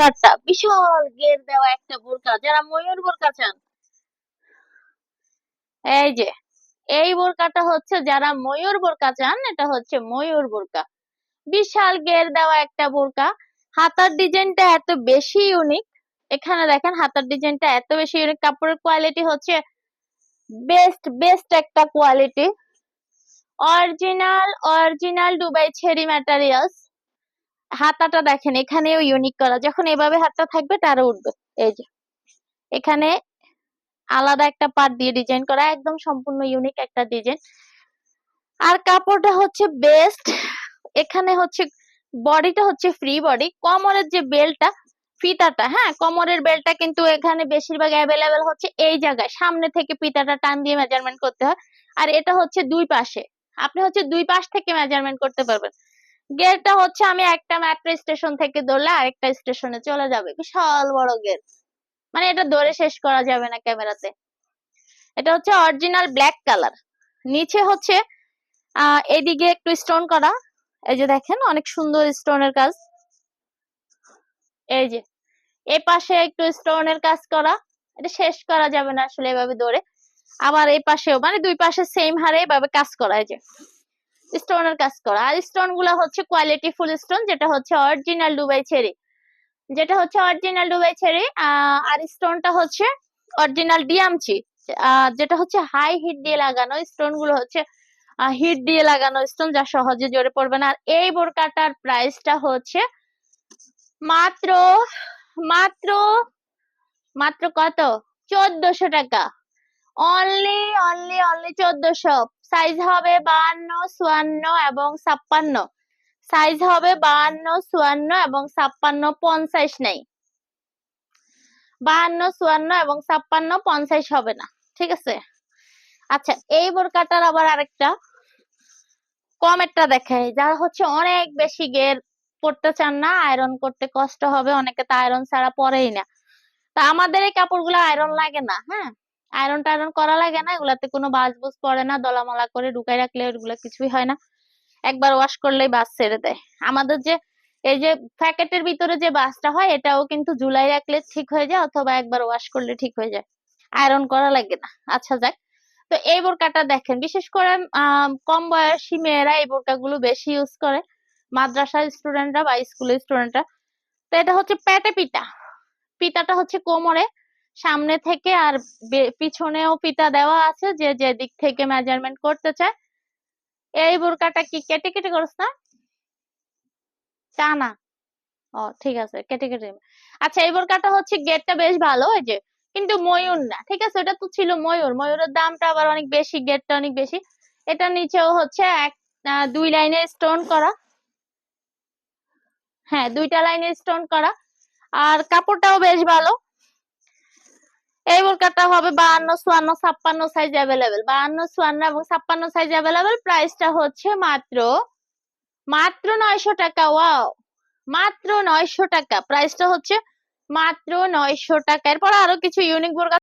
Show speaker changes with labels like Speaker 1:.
Speaker 1: বোরকাটা বিশাল গের দেওয়া একটা বোরকা যারা ময়ূর বোরকা চান। এই যে, এই বোরকাটা হচ্ছে যারা ময়ূর বোরকা চান, এটা হচ্ছে ময়ূর বোরকা বিশাল গের দেওয়া একটা বোরকা হাতার ডিজাইনটা এত বেশি ইউনিক এখানে দেখেন, হাতার ডিজাইনটা এত বেশি ইউনিক কাপড়ের কোয়ালিটি হচ্ছে বেস্ট বেস্ট একটা quality original original Dubai cherry materials হাতাটা দেখেন, এখানেও ইউনিক করা যখন এভাবে হাতটা থাকবে, তারও উঠবে। এই যে, এখানে আলাদা একটা পার্ট দিয়ে ডিজাইন করা, একদম সম্পূর্ণ ইউনিক একটা ডিজাইন আর কাপড়টা হচ্ছে বেস্ট এখানে হচ্ছে, বডিটা হচ্ছে ফ্রি বডি কমরের যে বেল্টটা ফিতাটা হ্যাঁ কমরের বেল্টটা কিন্তু এখানে বেশিরভাগ অ্যাভেলেবেল হচ্ছে এই জায়গায়। সামনে থেকে ফিতাটা টান দিয়ে মেজারমেন্ট করতে হয়। আর এটা হচ্ছে দুই পাশে। আপনি হচ্ছে দুই পাশ থেকে মেজারমেন্ট করতে পারবেন। গেটটা হচ্ছে আমি একটা মেট্রো স্টেশন থেকে ধরলে আরেকটা স্টেশনে চলে যাবে। বিশাল বড় গেট। মানে এটা ধরে শেষ করা যাবে না ক্যামেরাতে। এটা হচ্ছে অরিজিনাল ব্ল্যাক কালার নিচে হচ্ছে এদিকে একটু স্টোন করা। এই যে দেখেন, অনেক সুন্দর স্টোনের কাজ। এই যে, এ পাশে একটু স্টোনের কাজ করা। এটা শেষ করা যাবে না আসলে এভাবে ধরে। আবার এই পাশেও মানে দুই পাশে সেম হারে এভাবে কাজ করা, এই যে। স্টোনের কাজ করা। আর স্টোনগুলো হচ্ছে কোয়ালিটি ফুল স্টোন যেটা হচ্ছে অরিজিনাল দুবাই চেরি যেটা হচ্ছে অরিজিনাল দুবাই চেরি আর স্টোনটা হচ্ছে অরিজিনাল ডিয়ামচি যেটা হচ্ছে হাই হিট দিয়ে লাগানো স্টোনগুলো হচ্ছে হিট দিয়ে লাগানো স্টোন যা সহজে জোরে পড়বে না। আর এই বোরকাটার প্রাইসটা হচ্ছে মাত্র মাত্র মাত্র কত? চোদ্দশো টাকা। অনলি অনলি অনলি চোদ্দশো। সাইজ হবে বাহান্ন চুয়ান্ন এবং ছাপ্পান্ন। সাইজ হবে বাহান্ন, চুয়ান্ন এবং ছাপ্পান্ন, পঞ্চাশ নেই। বাহান্ন, চুয়ান্ন এবং ছাপ্পান্ন, পঞ্চাশ হবে না, ঠিক আছে? আচ্ছা এই বোরকাটার আবার আরেকটা। কমেরটা দেখাই যারা হচ্ছে অনেক বেশি গের পড়তে চান না আয়রন করতে কষ্ট হবে, অনেকে তো আয়রন ছাড়া পরেই না। তা আমাদের এই কাপড়গুলো আয়রন লাগে না হ্যাঁ? আয়রন টায়রন করা লাগে না, এগুলাতে কোনো বাজ বুজ পড়ে না, দলামলা করে ঢুকাই রাখলে ওগুলো কিছুই হয় না। একবার ওয়াশ করলেই বাস ছেড়ে দেয়। আমাদের যে, এই যে প্যাকেটের ভিতরে যে বাসটা হয়, এটাও কিন্তু জুলাই রাখলে ঠিক হয়ে যায়, অথবা একবার ওয়াশ করলে ঠিক হয়ে যায়। আয়রন করা লাগে না। আচ্ছা যাক। তো এই বোরকাটা দেখেন, বিশেষ করে কম বয়সী মেয়েরা এই বোরকাগুলো বেশি ইউজ করে। মাদ্রাসার স্টুডেন্টরা বা স্কুলের স্টুডেন্টরা তো এটা হচ্ছে পেটে পিতা পিতাটা হচ্ছে কোমরে সামনে থেকে আর পিছনেও পিতা দেওয়া আছে যে যে দিক থেকে মেজারমেন্ট করতে চায়। এই বোরকাটা কি কেটে কেটে করছ না? টানা ও, ঠিক আছে, কেটে কেটে আচ্ছা এই বোরকাটা হচ্ছে গেটটা বেশ ভালো ওই যে। কিন্তু ময়ূর না, ঠিক আছে? ওটা তো ছিল ময়ূর। ময়ূরের দামটা আবার অনেক বেশি, গেটটা অনেক বেশি। এটা নিচেও হচ্ছে এক দুই লাইনে স্টোন করা। হ্যাঁ দুইটা লাইনে স্টোন করা। আর কাপড়টাও বেশ ভালো। এই বোরকাটা হবে বাহান্ন, চুয়ান্ন, ছাপ্পান্ন সাইজ অ্যাভেলেবেল বাহান্ন, চুয়ান্ন এবং ছাপ্পান্ন সাইজ অ্যাভেলেবেল প্রাইসটা হচ্ছে মাত্র মাত্র নয়শো টাকা ওয়াও মাত্র নয়শো টাকা। প্রাইসটা হচ্ছে মাত্র নয়শো টাকা। এরপর আরও কিছু ইউনিক বোরকা